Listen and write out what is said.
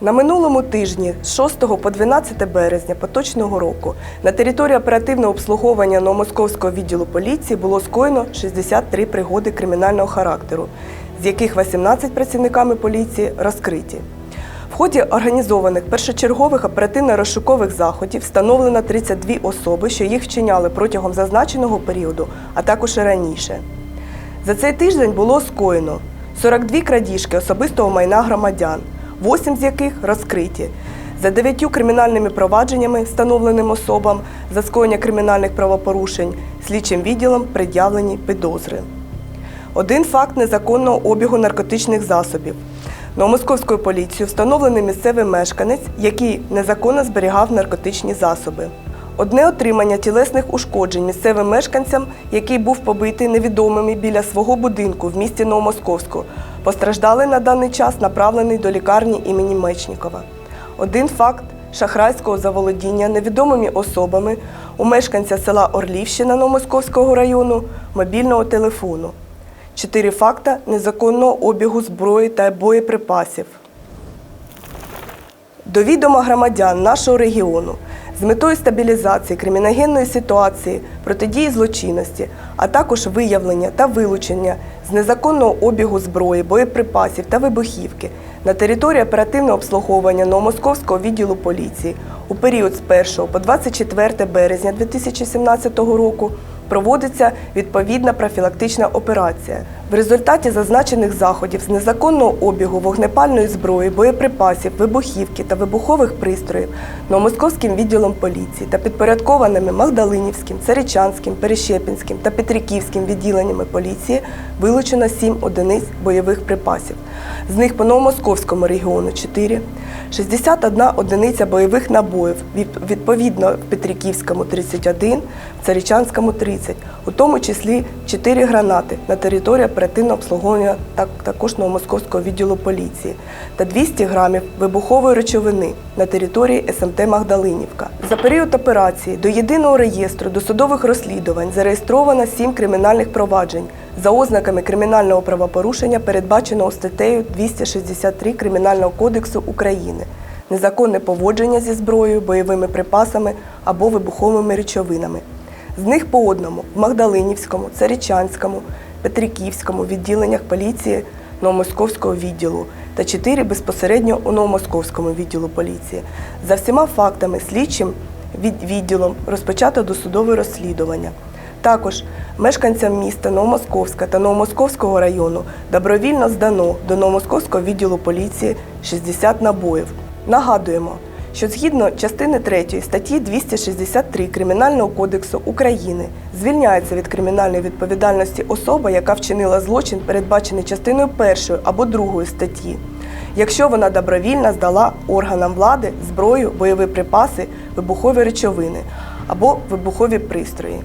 На минулому тижні з 6 по 12 березня поточного року на території оперативного обслуговування Новомосковського відділу поліції було скоєно 63 пригоди кримінального характеру, з яких 18 працівниками поліції розкриті. В ході організованих першочергових оперативно-розшукових заходів встановлено 32 особи, що їх вчиняли протягом зазначеного періоду, а також і раніше. За цей тиждень було скоєно 42 крадіжки особистого майна громадян, 8 з яких розкриті. За дев'ятью кримінальними провадженнями, встановленим особам за скоєння кримінальних правопорушень, слідчим відділом пред'явлені підозри. Один факт незаконного обігу наркотичних засобів. Новомосковською поліцією встановлений місцевий мешканець, який незаконно зберігав наркотичні засоби. Одне отримання тілесних ушкоджень місцевим мешканцям, який був побитий невідомими біля свого будинку в місті Новомосковську. Постраждалий на даний час направлений до лікарні імені Мечнікова. Один факт шахрайського заволодіння невідомими особами у мешканця села Орлівщина Новомосковського району мобільного телефону. Чотири факта незаконного обігу зброї та боєприпасів. До відома громадян нашого регіону з метою стабілізації криміногенної ситуації, протидії злочинності, а також виявлення та вилучення з незаконного обігу зброї, боєприпасів та вибухівки на території оперативного обслуговування Новомосковського відділу поліції у період з 1 по 24 березня 2017 року проводиться відповідна профілактична операція. В результаті зазначених заходів з незаконного обігу вогнепальної зброї, боєприпасів, вибухівки та вибухових пристроїв Новомосковським відділом поліції та підпорядкованими Магдалинівським, Царичанським, Перещепінським та Петриківським відділеннями поліції вилучено 7 одиниць бойових припасів. З них по Новомосковському регіону 4, 61 одиниця бойових набоїв, відповідно в Петриківському 31, в Царичанському 30, у тому числі 4 гранати на території оперативного обслуговування так- також Новомосковського відділу поліції та 200 грамів вибухової речовини на території СМТ Магдалинівка. За період операції до єдиного реєстру досудових розслідувань зареєстровано 7 кримінальних проваджень за ознаками кримінального правопорушення, передбаченого статтею 263 Кримінального кодексу України. Незаконне поводження зі зброєю, бойовими припасами або вибуховими речовинами. З них по одному в Магдалинівському, Царичанському, Петриківському відділеннях поліції Новомосковського відділу та чотири безпосередньо у Новомосковському відділу поліції. За всіма фактами слідчим відділом розпочато досудове розслідування. Також мешканцям міста Новомосковська та Новомосковського району добровільно здано до Новомосковського відділу поліції 60 набоїв. Нагадуємо, що згідно частини 3 статті 263 Кримінального кодексу України звільняється від кримінальної відповідальності особа, яка вчинила злочин, передбачений частиною 1 або 2 статті, якщо вона добровільно здала органам влади зброю, бойові припаси, вибухові речовини або вибухові пристрої.